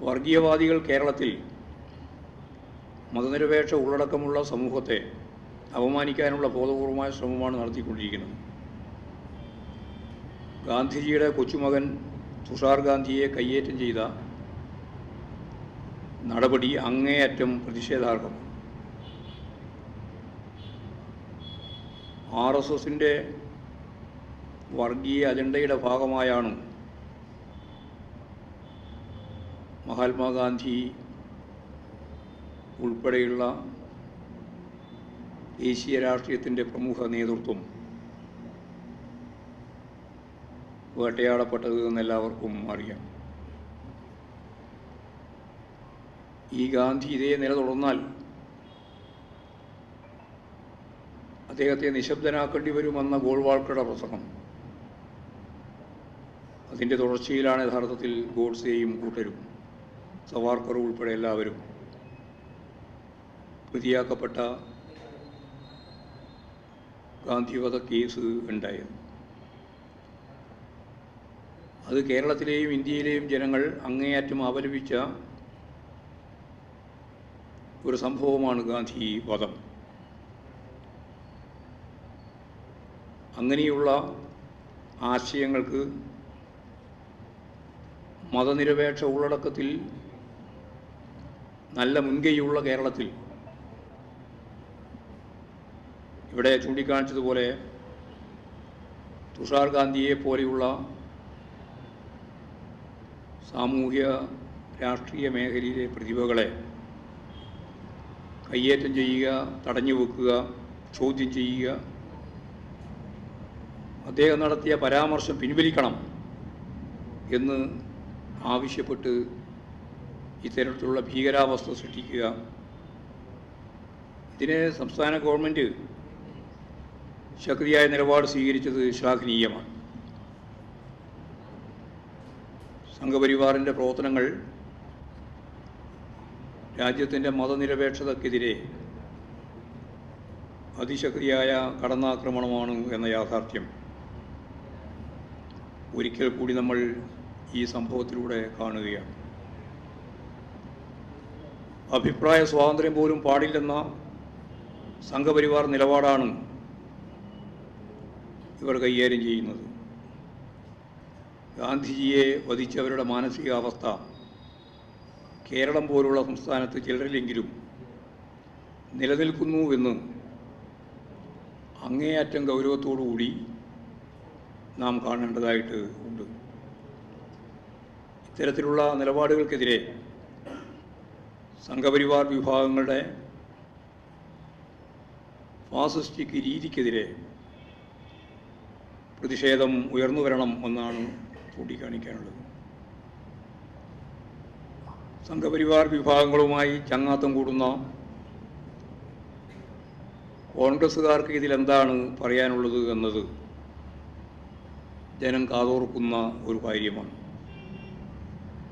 വർഗീയവാദികൾ കേരളത്തിൽ മതനിരപേക്ഷ ഉള്ളടക്കമുള്ള സമൂഹത്തെ അപമാനിക്കാനുള്ള ബോധപൂർവമായ ശ്രമമാണ് നടത്തിക്കൊണ്ടിരിക്കുന്നത്. ഗാന്ധിജിയുടെ കൊച്ചുമകൻ തുഷാർ ഗാന്ധിയെ കയ്യേറ്റം ചെയ്ത നടപടി അങ്ങേയറ്റം പ്രതിഷേധാർഹം ആർ എസ് എസിന്റെ വർഗീയ അജണ്ടയുടെ ഭാഗമായാണ് മഹാത്മാഗാന്ധി ഉൾപ്പെടെയുള്ള ദേശീയ രാഷ്ട്രീയത്തിന്റെ പ്രമുഖ നേതൃത്വം വേട്ടയാടപ്പെട്ടത് എന്നെല്ലാവർക്കും അറിയാം. ഈ ഗാന്ധി ഇതേ നില തുടർന്നാൽ അദ്ദേഹത്തെ നിശബ്ദനാക്കേണ്ടി വരുമെന്ന ഗോൾവാൾക്കയുടെ പ്രസംഗം. അതിന്റെ തുടർച്ചയിലാണ് യഥാർത്ഥത്തിൽ ഗോഡ്സെയും കൂട്ടരും. സവാർക്കർ ഉൾപ്പെടെ എല്ലാവരും പ്രതിയാക്കപ്പെട്ട ഗാന്ധിവധ കേസ് ഉണ്ടായിരുന്നു. അത് കേരളത്തിലെയും ഇന്ത്യയിലെയും ജനങ്ങൾ അങ്ങേയറ്റം അപലപിച്ച ഒരു സംഭവമാണ് ഗാന്ധി വധം അങ്ങനെയുള്ള ആശയങ്ങൾക്ക് മതനിരപേക്ഷ ഉള്ളടക്കത്തിൽ നല്ല മുൻകൈയുള്ള കേരളത്തിൽ. ഇവിടെ ചൂണ്ടിക്കാണിച്ചതുപോലെ തുഷാർ ഗാന്ധിയെ പോലെയുള്ള സാമൂഹ്യ രാഷ്ട്രീയ മേഖലയിലെ പ്രതിഭകളെ കയ്യേറ്റം ചെയ്യുക തടഞ്ഞു വെക്കുക ചോദ്യം ചെയ്യുക. അദ്ദേഹം നടത്തിയ പരാമർശം പിൻവലിക്കണം എന്ന് ആവശ്യപ്പെട്ട് ഇത്തരത്തിലുള്ള ഭീകരാവസ്ഥ സൃഷ്ടിക്കുക. ഇതിന് സംസ്ഥാന ഗവൺമെന്റ് ശക്തിയായ നിലപാട് സ്വീകരിച്ചത് ശ്ലാഘനീയമാണ്. സംഘപരിവാറിന്റെ പ്രവർത്തനങ്ങൾ രാജ്യത്തിന്റെ മതനിരപേക്ഷതക്കെതിരെ അതിശക്തിയായ കടന്നാക്രമണമാണ് എന്ന യാഥാർത്ഥ്യം. ഒരിക്കൽ കൂടി നമ്മൾ ഈ സംഭവത്തിലൂടെ കാണുകയാണ്. അഭിപ്രായ സ്വാതന്ത്ര്യം പോലും പാടില്ലെന്ന സംഘപരിവാർ നിലപാടാണ് ഇവർ കൈകാര്യം ചെയ്യുന്നത്. ഗാന്ധിജിയെ വധിച്ചവരുടെ മാനസികാവസ്ഥ കേരളം പോലുള്ള സംസ്ഥാനത്ത് ചിലരിലെങ്കിലും നിലനിൽക്കുന്നു എന്ന് അങ്ങേയറ്റം ഗൗരവത്തോടുകൂടി നാം കാണേണ്ടതായിട്ട് ഉണ്ട്. ഇത്തരത്തിലുള്ള നിലപാടുകൾക്കെതിരെ സംഘപരിവാർ വിഭാഗങ്ങളുടെ ഫാസിസ്റ്റിക് രീതിക്കെതിരെ പ്രതിഷേധം ഉയർന്നു വരണം എന്നാണ് ചൂണ്ടിക്കാണിക്കാനുള്ളത്. സംഘപരിവാർ വിഭാഗങ്ങളുമായി ചങ്ങാത്തം കൂടുന്ന കോൺഗ്രസ്സുകാർക്ക് ഇതിലെന്താണ് പറയാനുള്ളത് എന്നത് ജനം കാതോർക്കുന്ന ഒരു കാര്യമാണ്.